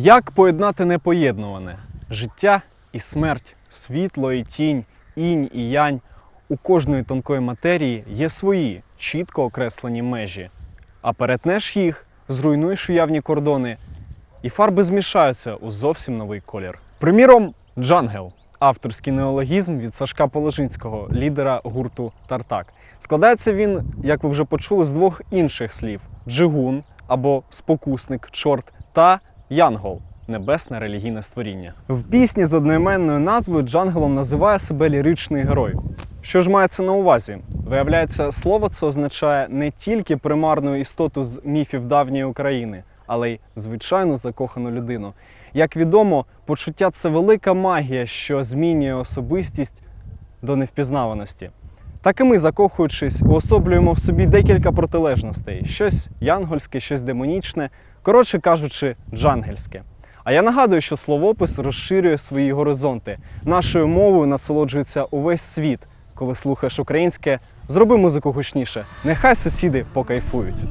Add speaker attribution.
Speaker 1: Як поєднати непоєднуване? Життя і смерть, світло і тінь, інь і янь. У кожної тонкої матерії є свої чітко окреслені межі. А перетнеш їх, зруйнуєш уявні кордони, і фарби змішаються у зовсім новий колір. Приміром, джангел авторський неологізм від Сашка Положинського, лідера гурту Тартак. Складається він, як ви вже почули, з двох інших слів: джигун або спокусник, чорт та янгол. Небесне релігійне створіння. В пісні з одноіменною назвою Джангелом називає себе ліричний герой. Що ж мається на увазі? Виявляється, слово це означає не тільки примарну істоту з міфів давньої України, але й звичайну закохану людину. Як відомо, почуття це велика магія, що змінює особистість до невпізнаваності. Так і ми, закохуючись, уособлюємо в собі декілька протилежностей: щось янгольське, щось демонічне, коротше кажучи, джангельське. А я нагадую, що словопис розширює свої горизонти. Нашою мовою насолоджується увесь світ. Коли слухаєш українське, зроби музику гучніше. Нехай сусіди покайфують.